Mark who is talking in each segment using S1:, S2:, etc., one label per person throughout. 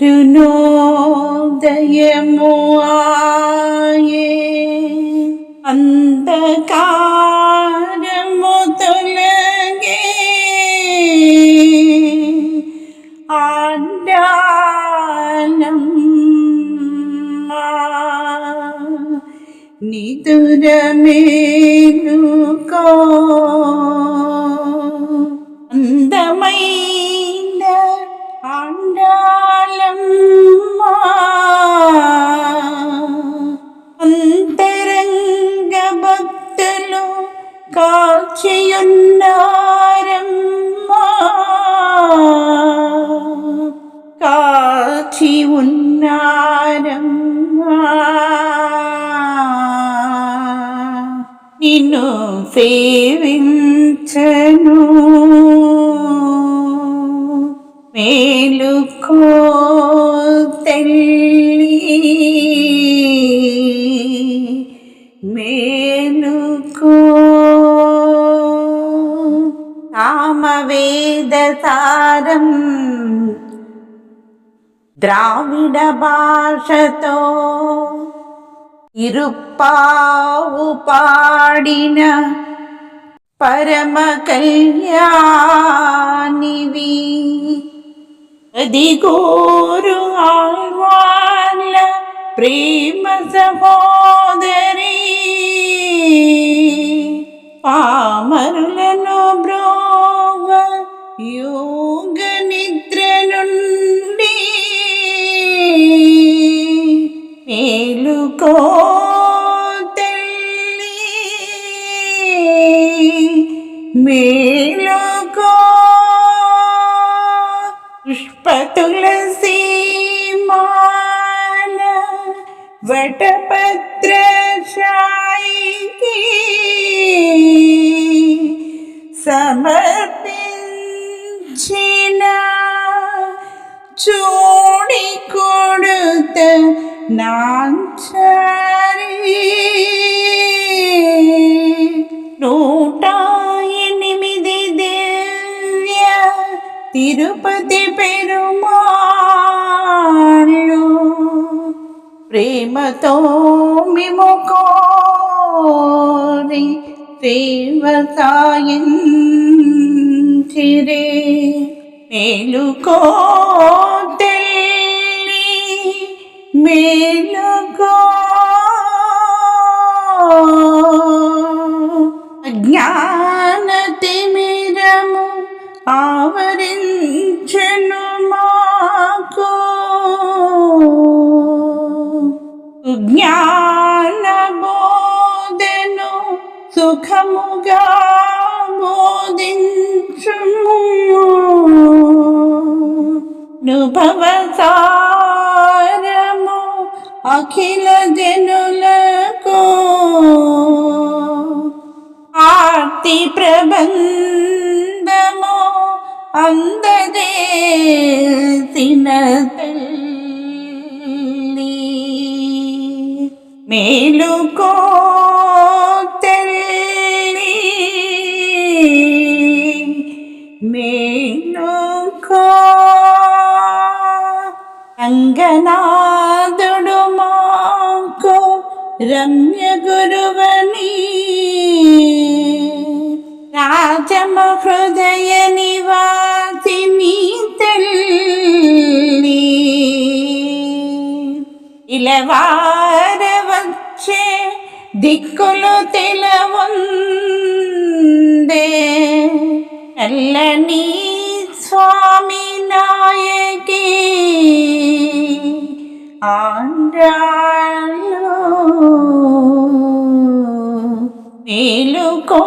S1: രുനോദയമുയേ അന്ധകാരമുതലകേ. ആണ്ടാനം നിതുരമേലുകോ അന്തമൈ కాచియున్నారమ్మా కాచి ఉన్నారమ్మా నిన్ను సేవించను మేలుకో సారం ദ്രാവിഡ ഭാഷതോ ഇരുപ്പാവു പാടിന പരമകല്യാണിവി. അതിഗോരു ആൾവാല പ്രേമ സഹോദരീ തുളസീമാല വടപത്രശായിക്ക് സമർപ്പിച്ചിന ചൂണിക്കൊടുത്ത് നാം ചാരീ తిరుపతి పెరుమాళ్ళు ప్రేమతో మిముకోరి దేవతాయిరే మేలుకో సుజ్ఞానబోధను సుఖముగా బోధించుము. నుభవసారము అఖిల జనులకు. ఆర్తి ప్రబంధము అందదే മേലുകോ തെല്ലി മേലുകോ അങ്കനാഥുടു മാക്കോ രമ്യ ഗുരുവനീ രാജമ ഹൃദയ നിവാസിനി തെല്ലി. ഇലവാ దిక్కులు తెలవందే. నల్లని స్వామి నాయకి ఆండాళ్ళు మేలుకో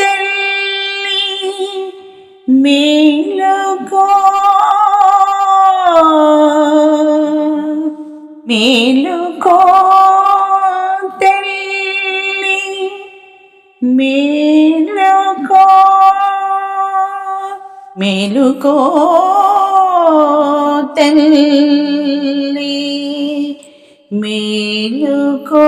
S1: తల్లి మేలుకో మేలుకో మేలుకో తల్లి. మేలుకో